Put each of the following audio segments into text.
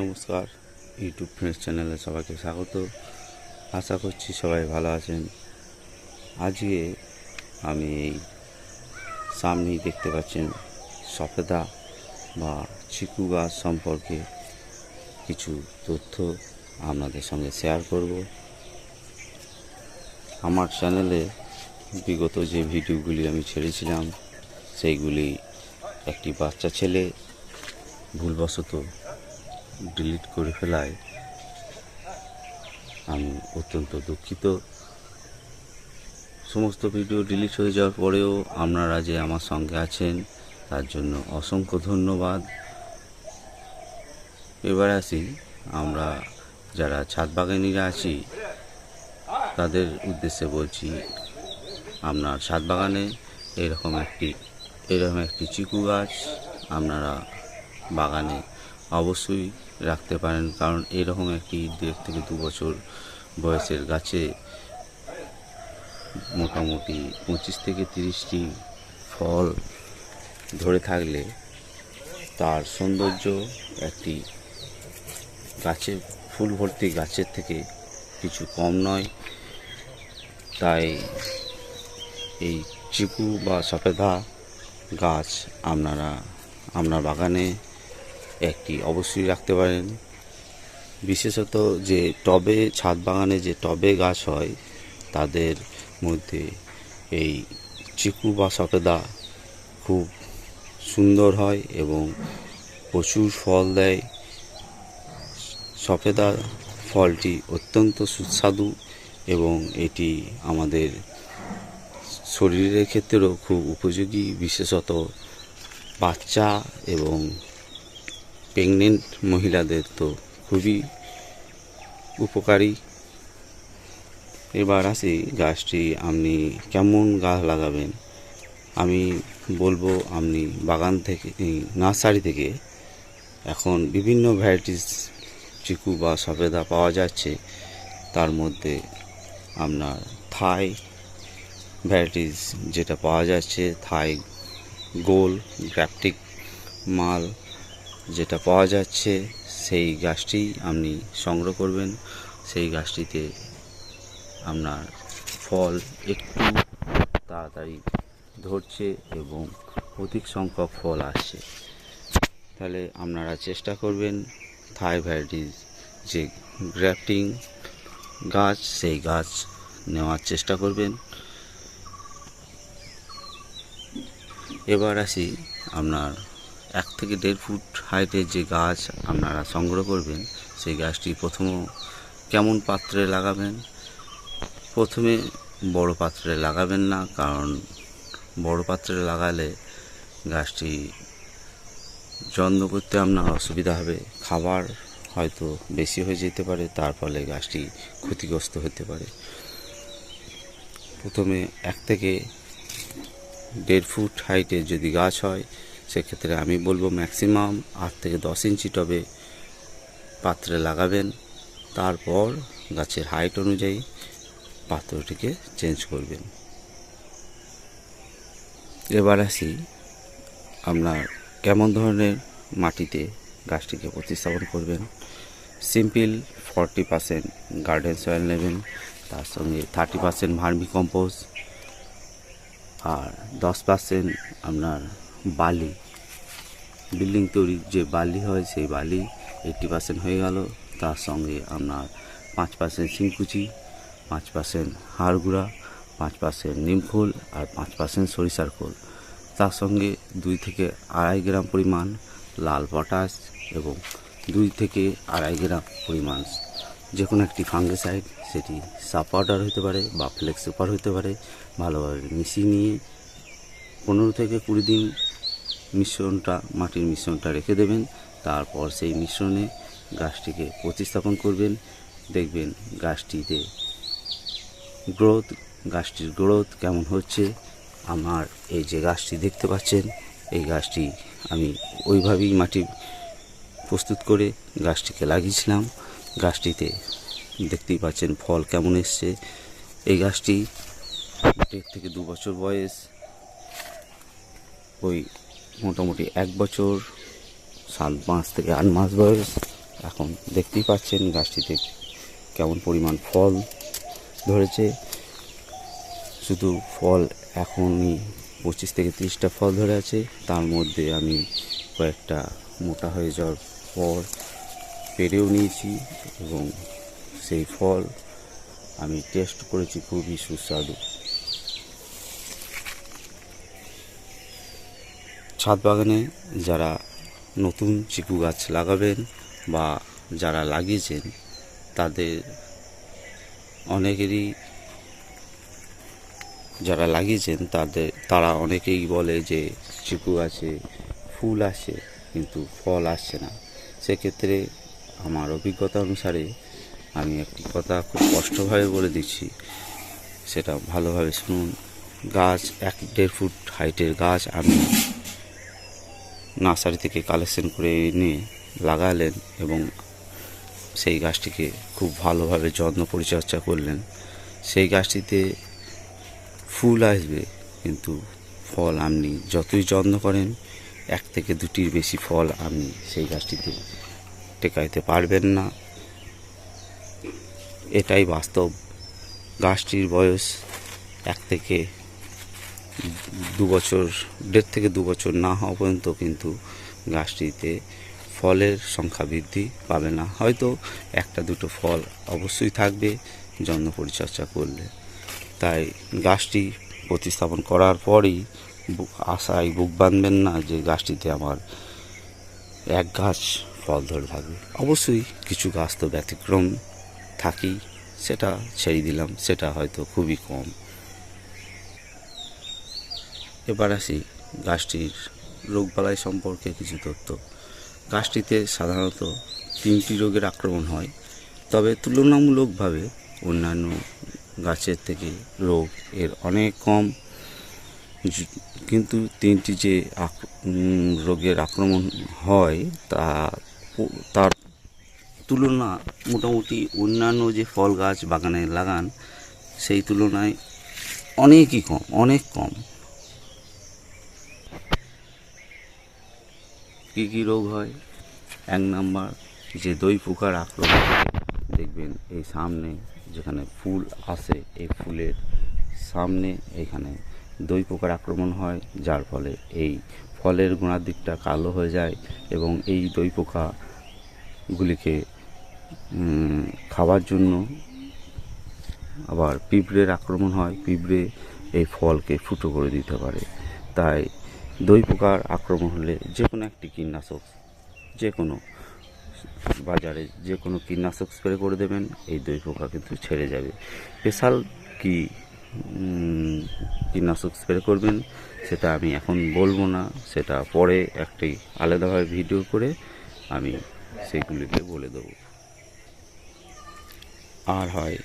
নমস্কার YouTube friends চ্যানেলে সবাইকে স্বাগত। আশা করছি সবাই ভালো আছেন। আজকে আমি এই সামনেই দেখতে পাচ্ছেন সফেদা বা চিকু গাছ সম্পর্কে কিছু তথ্য আপনাদের সঙ্গে শেয়ার করব। আমার চ্যানেলে বিগত যে ভিডিওগুলি আমি ছেড়েছিলাম, সেইগুলি একটি বাচ্চা ছেলে, ভুলবশত ডিলিট করে ফেলায়, আমি অত্যন্ত দুঃখিত। সমস্ত ভিডিও ডিলিট হয়ে যাওয়ার পরেও আপনারা যে আমার সঙ্গে আছেন, তার জন্য অসংখ্য ধন্যবাদ। এবার আসি, আমরা যারা ছাদ বাগানিরা আছি, তাদের উদ্দেশ্যে বলছি, আপনার ছাদ বাগানে এরকম একটি এরকম একটি চিকু গাছ আপনারা বাগানে অবশ্যই রাখতে পারেন, কারণ এরকম একটি দেড় থেকে দু বছর বয়সের গাছে মোটামুটি পঁচিশ থেকে তিরিশটি ফল ধরে থাকলে তার সৌন্দর্য একটি গাছে, ফুল ভর্তি গাছের থেকে কিছু কম নয়। তাই এই চিকু বা সফেদা গাছ আপনারা, আপনার বাগানে একটি অবশ্যই রাখতে পারেন। বিশেষত যে টবে, ছাদ বাগানে যে টবে গাছ হয়, তাদের মধ্যে এই চিকু বা সফেদা খুব সুন্দর হয় এবং প্রচুর ফল দেয়। সফেদা ফলটি অত্যন্ত সুস্বাদু এবং এটি আমাদের শরীরের ক্ষেত্রেও খুব উপযোগী, বিশেষত বাচ্চা এবং প্রেগনেন্ট মহিলাদের তো খুবই উপকারী। এবার আসি গাছটি, আপনি কেমন গাছ লাগাবেন? আমি বলব আপনি বাগান থেকে নার্সারি থেকে। এখন বিভিন্ন ভ্যারাইটিস চিকু বা সফেদা পাওয়া যাচ্ছে। তার মধ্যে আপনার থাই ভ্যারাইটিস যেটা পাওয়া যাচ্ছে, থাই, গোল, গ্রাফটিক, মাল যেটা পাওয়া যাচ্ছে, সেই গাছটি আপনি সংগ্রহ করবেন। সেই গাছটিতে আপনার ফল একটু তাড়াতাড়ি ধরছে এবং অধিক সংখ্যক ফল আসছে। তাহলে আপনারা চেষ্টা করবেন থাই ভ্যারাইটিস যে গ্রাফটিং গাছ, সেই গাছ নেওয়ার চেষ্টা করবেন। এবার আসি আপনার এক থেকে দেড় ফুট হাইটের যে গাছ আপনারা সংগ্রহ করবেন, সেই গাছটি প্রথম কেমন পাত্রে লাগাবেন? প্রথমে বড় পাত্রে লাগাবেন না, কারণ বড় পাত্রে লাগালে গাছটি যত্ন করতে আপনার অসুবিধা হবে। খাবার হয়তো বেশি হয়ে যেতে পারে, তার ফলে গাছটি ক্ষতিগ্রস্ত হতে পারে। প্রথমে এক থেকে দেড় ফুট হাইটের যদি গাছ হয় সেক্ষেত্রে আমি বলব ম্যাক্সিমাম আট থেকে দশ ইঞ্চি টবে পাত্রে লাগাবেন। তারপর গাছের হাইট অনুযায়ী পাত্রটিকে চেঞ্জ করবেন। এবার আসি আপনার কেমন ধরনের মাটিতে গাছটিকে প্রতিস্থাপন করবেন। Simple forty percent garden soil নেবেন, তার সঙ্গে থার্টি পার্সেন্ট ভার্মি কম্পোস্ট আর দশ পার্সেন্ট আপনার বালি। বিল্ডিং তৈরির যে বালি হয়, সেই বালি এইট্টি পার্সেন্ট হয়ে গেল। তার সঙ্গে আপনার পাঁচ পার্সেন্ট শিংকুচি, পাঁচ পার্সেন্ট হাড় গুঁড়া পাঁচ পার্সেন্ট নিমখোল আর পাঁচ পার্সেন্ট সরিষার খোল। তার সঙ্গে দুই থেকে আড়াই গ্রাম পরিমাণ লাল পটাশ এবং দুই থেকে আড়াই গ্রাম পরিমাণ যে কোনো একটি ফাঙ্গিসাইড। সেটি সাপ পাউডার হতে পারে বা ফ্লেক্স সুপার হতে পারে। ভালোভাবে মিশিয়ে নিয়ে পনেরো থেকে কুড়ি দিন মিশ্রণটা, মাটির মিশ্রণটা রেখে দেবেন। তারপর সেই মিশ্রণে গাছটিকে প্রতিস্থাপন করবেন। দেখবেন গাছটিতে গ্রোথ, গাছটির গ্রোথ কেমন হচ্ছে। আমার এই যে গাছটি দেখতে পাচ্ছেন, এই গাছটি আমি ওইভাবেই মাটি প্রস্তুত করে গাছটিকে লাগিয়েছিলাম। গাছটিতে দেখতেই পাচ্ছেন ফল কেমন এসছে। এই গাছটি দেড় থেকে দু বছর বয়স। ওই মোটামুটি এক বছর, সাত মাস থেকে আট মাস বয়স। এখন দেখতেই পাচ্ছেন গাছটিতে কেমন পরিমাণ ফল ধরেছে। শুধু ফল এখনই পঁচিশ থেকে তিরিশটা ফল ধরে আছে। তার মধ্যে আমি কয়েকটা মোটা হয়ে যাওয়ার পর পেরেও নিয়েছি এবং সেই ফল আমি টেস্ট করেছি খুবই সুস্বাদু। ছাদ বাগানে যারা নতুন চিকু গাছ লাগাবেন বা যারা লাগিয়েছেন, তাদের অনেকেরই যারা লাগিয়েছেন, তাদের, তারা অনেকেই বলে যে চিকু গাছে ফুল আসে কিন্তু ফল আসছে না। সেক্ষেত্রে আমার অভিজ্ঞতা অনুসারে আমি একটি কথা খুব স্পষ্টভাবে বলে দিচ্ছি। সেটা ভালোভাবে শুনুন। গাছ এক দেড় ফুট হাইটের গাছ আমি নার্সারি থেকে কালেকশন করে এনে লাগালেন এবং সেই গাছটিকে খুব ভালোভাবে যত্ন পরিচর্যা করলেন। সেই গাছটিতে ফুল আসবে, কিন্তু ফল আপনি যতই যত্ন করেন, এক থেকে দুটির বেশি ফল আপনি সেই গাছটিতে টেকাইতে পারবেন না। এটাই বাস্তব। গাছটির বয়স এক থেকে দু বছর দেড় থেকে দু বছর না হওয়া পর্যন্ত কিন্তু গাছটিতে ফলের সংখ্যা বৃদ্ধি পাবে না। হয়তো একটা দুটো ফল অবশ্যই থাকবে যত্ন পরিচর্যা করলে। তাই গাছটি প্রতিস্থাপন করার পরই আশায় বুক বাঁধবেন না যে গাছটিতে আমার এক গাছ ফল ধরে থাকবে। অবশ্যই কিছু গাছ তো ব্যতিক্রম থাকেই, সেটা ছেড়ে দিলাম, সেটা হয়তো খুবই কম। এবার আসি গাছটির রোগবালাই সম্পর্কে কিছু তথ্য। গাছটিতে সাধারণত তিনটি রোগের আক্রমণ হয়, তবে তুলনামূলকভাবে অন্যান্য গাছের থেকে রোগ এর অনেক কম। কিন্তু তিনটি যে রোগের আক্রমণ হয় তা তার তুলনা মোটামুটি অন্যান্য যে ফল গাছ বাগানে লাগান, সেই তুলনায় অনেকই কম, অনেক কম। কী কী রোগ হয়? এক নাম্বার, যে দই পোকার আক্রমণ দেখবেন এই সামনে যেখানে ফুল আসে, এই ফুলের সামনে এখানে দই পোকার আক্রমণ হয়, যার ফলে এই ফলের গোড়ার দিকটা কালো হয়ে যায় এবং এই দই পোকাগুলিকে খাওয়ার জন্য আবার পিঁপড়ের আক্রমণ হয়। পিঁপড়ে এই ফলকে ফুটো করে দিতে পারে। তাই দই পোকার আক্রমণ হলে যে কোনো একটি কীটনাশক যে কোনো বাজারে যে কোনো কীটনাশক স্প্রে করে দেবেন, এই দই পোকা কিন্তু ছেড়ে যাবে। স্পেশাল কি কীটনাশক স্প্রে করবেন সেটা আমি এখন বলব না, সেটা পরে একটি আলাদাভাবে ভিডিও করে আমি সেগুলিকে বলে দেবো। আর হয়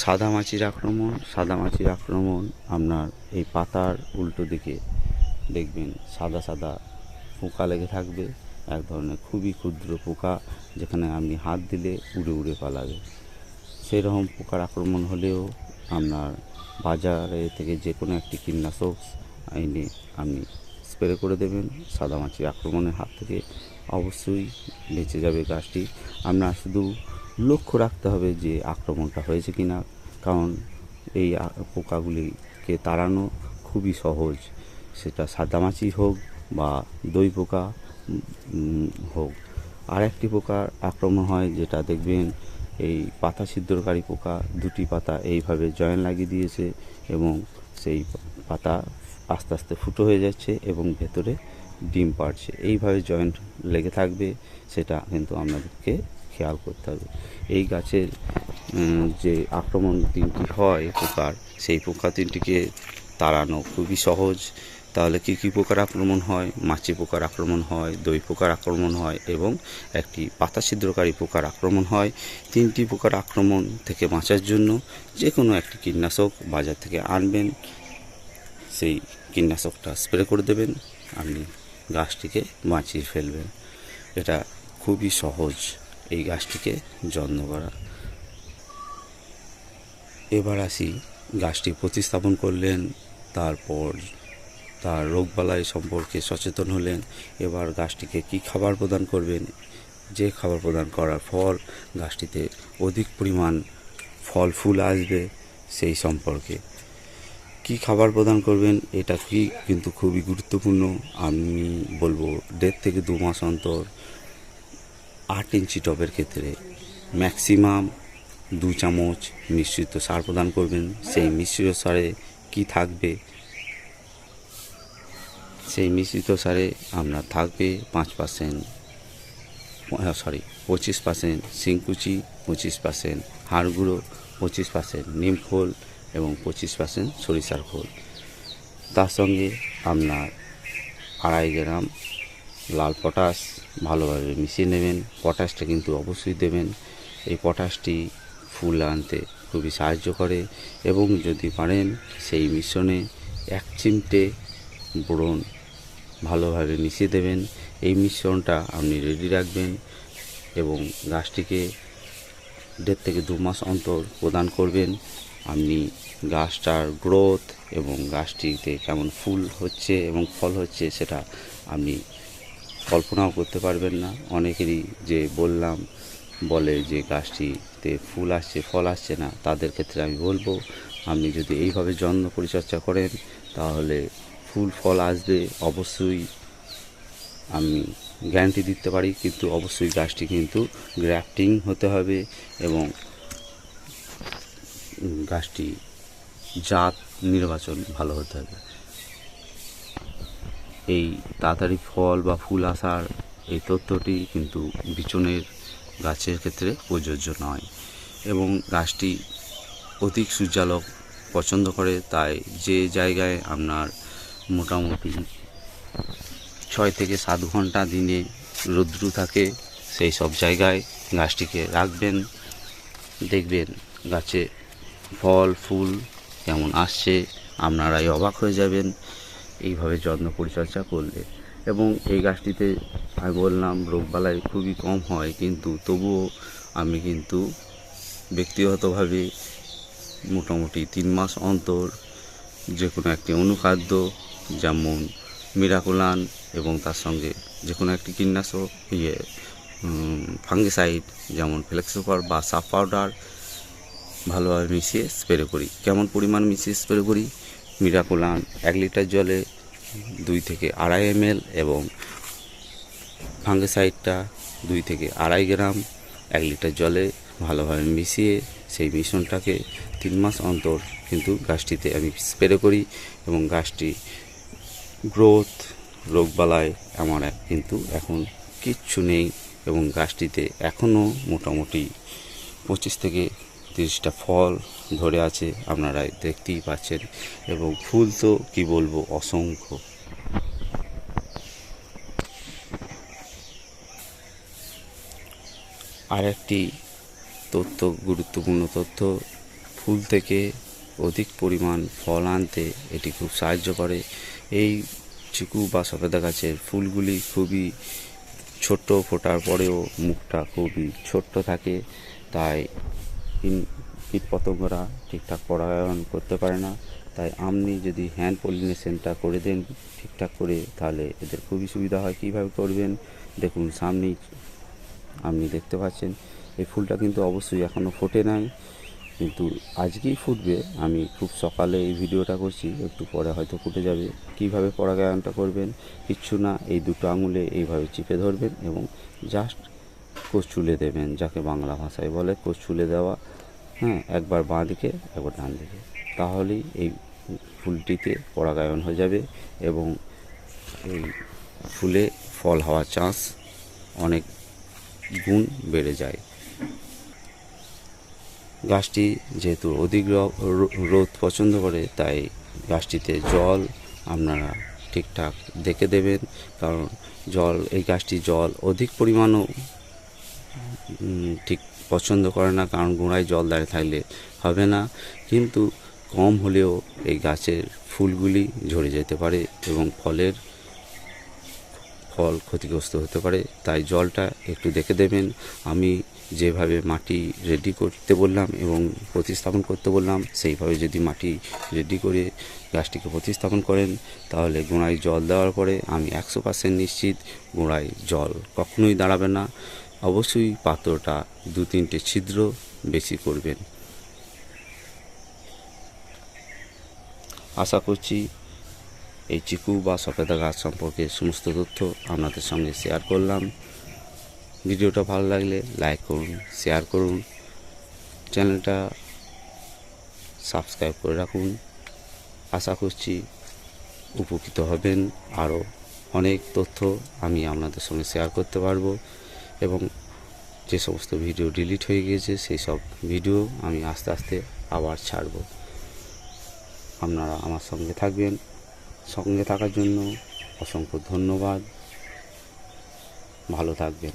সাদা মাছির আক্রমণ। সাদা মাছির আক্রমণ আপনার এই পাতার উল্টো দিকে দেখবেন সাদা সাদা পোকা লেগে থাকবে, এক ধরনের খুবই ক্ষুদ্র পোকা যেখানে আপনি হাত দিলে উড়ে উড়ে পালাবে। সেরকম পোকার আক্রমণ হলেও আপনার বাজারে থেকে যে কোনো একটি কীটনাশক এনে আপনি স্প্রে করে দেবেন, সাদা মাছির আক্রমণের হাত থেকে অবশ্যই বেঁচে যাবে গাছটি। আপনার শুধু লক্ষ্য রাখতে হবে যে আক্রমণটা হয়েছে কি না কারণ এই পোকাগুলিকে তাড়ানো খুবই সহজ। সেটা সাদামাছি হোক বা দই পোকা হোক। আর একটি পোকার আক্রমণ হয় যেটা দেখবেন এই পাতা ছিদ্রকারী পোকা, দুটি পাতা এইভাবে জয়েন লাগিয়ে দিয়েছে এবং সেই পাতা আস্তে আস্তে ফুটো হয়ে যাচ্ছে এবং ভেতরে ডিম পাড়ছে। এইভাবে জয়েন্ট লেগে থাকবে, সেটা কিন্তু আপনাদেরকে খেয়াল করতে হবে। এই গাছের যে আক্রমণ তিনটি হয় পোকার, সেই পোকা তিনটিকে তাড়ানো খুবই সহজ। তাহলে কী কী পোকার আক্রমণ হয়? মাছি পোকার আক্রমণ হয়, দই পোকার আক্রমণ হয় এবং একটি পাতা ছিদ্রকারী পোকার আক্রমণ হয়। তিনটি পোকার আক্রমণ থেকে বাঁচার জন্য যে কোনো একটি কীটনাশক বাজার থেকে আনবেন। সেই কীটনাশকটা স্প্রে করে দেবেন, আপনি গাছটিকে বাঁচিয়ে ফেলবেন। এটা খুবই সহজ এই গাছটিকে যত্ন করা। এবার আসি, গাছটি প্রতিস্থাপন করলেন, তারপর তার রোগবালাই সম্পর্কে সচেতন হলেন। এবার গাছটিকে কি খাবার প্রদান করবেন? যে খাবার প্রদান করার ফল গাছটিতে অধিক পরিমাণ ফল, ফুল আসবে সেই সম্পর্কে। কি খাবার প্রদান করবেন? এটা কি কিন্তু খুবই গুরুত্বপূর্ণ। আমি বলব দেড় থেকে দু মাস অন্তর আট ইঞ্চি টবের ক্ষেত্রে ম্যাক্সিমাম দু চামচ মিশ্রিত সার প্রদান করবেন। সেই মিশ্রিত সারে কি থাকবে সেই মিশ্রিত সারে আপনার থাকবে পাঁচ পার্সেন্ট সরি পঁচিশ পার্সেন্ট সিংকুচি পঁচিশ পার্সেন্ট হাড় গুঁড়ো পঁচিশ পার্সেন্ট নিম খোল এবং পঁচিশ পার্সেন্ট সরিষার খোল। তার সঙ্গে আপনার আড়াই গ্রাম লাল পটাশ ভালোভাবে মিশিয়ে নেবেন। পটাশটা কিন্তু অবশ্যই দেবেন। এই পটাশটি ফুল আনতে খুবই সাহায্য করে এবং যদি পারেন সেই মিশ্রণে এক চিমটে বোরন ভালোভাবে মিশিয়ে দেবেন। এই মিশ্রণটা আপনি রেডি রাখবেন এবং গাছটিকে দেড় থেকে দু মাস অন্তর প্রদান করবেন। আপনি গাছটার গ্রোথ এবং গাছটিতে কেমন ফুল হচ্ছে এবং ফল হচ্ছে সেটা আপনি কল্পনাও করতে পারবেন না। অনেকেরই যে বললাম, বলে যে গাছটিতে ফুল আসছে, ফল আসছে না, তাদের ক্ষেত্রে আমি বলব, আপনি যদি এইভাবে যত্ন পরিচর্যা করেন, তাহলে ফুল, ফল আসবে, অবশ্যই আমি গ্যারান্টি দিতে পারি, কিন্তু অবশ্যই গাছটি কিন্তু গ্রাফটিং হতে হবে এবং গাছটি জাত নির্বাচন ভালো হতে হবে। এই তাড়াতাড়ি ফল বা ফুল আসার এই তথ্যটি কিন্তু বিচনের গাছের ক্ষেত্রে প্রযোজ্য নয় এবং গাছটি অধিক সূর্যালোক পছন্দ করে, তাই যে জায়গায় আপনার মোটামুটি ছয় থেকে সাত ঘণ্টা দিনে রৌদ্র থাকে, সেই সব জায়গায় গাছটিকে রাখবেন। দেখবেন গাছে ফল, ফুল কেমন আসছে, আপনারাই অবাক হয়ে যাবেন। এইভাবে যত্ন পরিচর্যা করলে। এবং এই গাছটিতে আমি বললাম, রোগবালাই খুবই কম হয়, কিন্তু তবুও আমি কিন্তু ব্যক্তিগতভাবে মোটামুটি তিন মাস অন্তর যে কোনো একটি অনুখাদ্য যেমন মিরাকুলান এবং তার সঙ্গে যে কোনো একটি কীটনাশক ইয়ে ফাঙ্গিসাইড যেমন ফ্লেক্সোপার বা সাফ পাউডার ভালোভাবে মিশিয়ে স্প্রে করি। কেমন পরিমাণ মিশিয়ে স্প্রে করি? মিরাকুলান এক লিটার জলে দুই থেকে আড়াই এম এবং ফাঙ্গিসাইডটা দুই থেকে আড়াই গ্রাম এক লিটার জলে ভালোভাবে মিশিয়ে সেই মিশ্রণটাকে তিন মাস অন্তর কিন্তু গাছটিতে আমি স্প্রে করি এবং গাছটি গ্রোথ রোগবালায় আমার কিন্তু এখন কিচ্ছু নেই এবং গাছটিতে এখনও মোটামুটি পঁচিশ থেকে তিরিশটা ফল ধরে আছে আপনারা দেখতেই পাচ্ছেন এবং ফুল তো কি বলব, অসংখ্য। আরেকটি তথ্য, গুরুত্বপূর্ণ তথ্য, ফুল থেকে অধিক পরিমাণ ফল আনতে এটি খুব সাহায্য করে। এই চিকু বা সফেদা গাছের ফুলগুলি খুবই ছোট্ট ফোটার পরেও মুখটা খুবই ছোট্ট থাকে, তাই কীটপতঙ্গরা ঠিকঠাক পরাগায়ন করতে পারে না। তাই আপনি যদি হ্যান্ড পলিনেশনটা করে দেন ঠিকঠাক করে, তাহলে এদের খুবই সুবিধা হয়। কীভাবে করবেন? দেখুন, সামনেই আপনি দেখতে পাচ্ছেন, এই ফুলটা কিন্তু অবশ্যই এখনও ফোটে নাই। কিন্তু আজকেই ফুটবে, আমি খুব সকালে এই ভিডিওটা করছি, একটু পরে হয়তো ফুটে যাবে। কীভাবে পরাগায়নটা করবেন, কিচ্ছু না, এই দুটো আঙুলে এইভাবে চিপে ধরবেন এবং জাস্ট কোষ চুলে দেবেন, যাকে বাংলা ভাষায় বলে কোষ চুলে দেওয়া। হ্যাঁ একবার বাঁ দিকে, একবার ডান দিকে। তাহলেই এই ফুলটিতে পরাগায়ন হয়ে যাবে এবং এই ফুলে ফল হওয়ার চান্স অনেক গুণ বেড়ে যায়। গাছটি যেহেতু অধিক রোদ পছন্দ করে, তাই গাছটিতে জল আপনারা ঠিকঠাক দেখে দেবেন। কারণ জল, এই গাছটি জল অধিক পরিমাণও ঠিক পছন্দ করে না, কারণ গোড়ায় জল দাঁড়িয়ে থাকলে হবে না। কিন্তু কম হলেও এই গাছের ফুলগুলি ঝরে যেতে পারে এবং ফলের ফল ক্ষতিগ্রস্ত হতে পারে। তাই জলটা একটু দেখে দেবেন। আমি যেভাবে মাটি রেডি করতে বললাম এবং প্রতিস্থাপন করতে বললাম, সেইভাবে যদি মাটি রেডি করে গাছটিকে প্রতিস্থাপন করেন, তাহলে গোড়ায় জল দেওয়ার পরে আমি একশো পার্সেন্ট নিশ্চিত গোড়ায় জল কখনোই দাঁড়াবে না। অবশ্যই পাত্রটা দু তিনটে ছিদ্র বেশি করবেন। আশা করছি এই চিকু বা সফেদা গাছ সম্পর্কে সমস্ত তথ্য আপনাদের সঙ্গে শেয়ার করলাম। ভিডিওটা ভালো লাগলে লাইক করুন, শেয়ার করুন, চ্যানেলটা সাবস্ক্রাইব করে রাখুন। আশা করছি উপকৃত হবেন। আরও অনেক তথ্য আমি আপনাদের সঙ্গে শেয়ার করতে পারব এবং যে সমস্ত ভিডিও ডিলিট হয়ে গিয়েছে, সেই সব ভিডিও আমি আস্তে আস্তে আবার ছাড়বো। আপনারা আমার সঙ্গে থাকবেন। সঙ্গে থাকার জন্য অসংখ্য ধন্যবাদ। ভালো থাকবেন।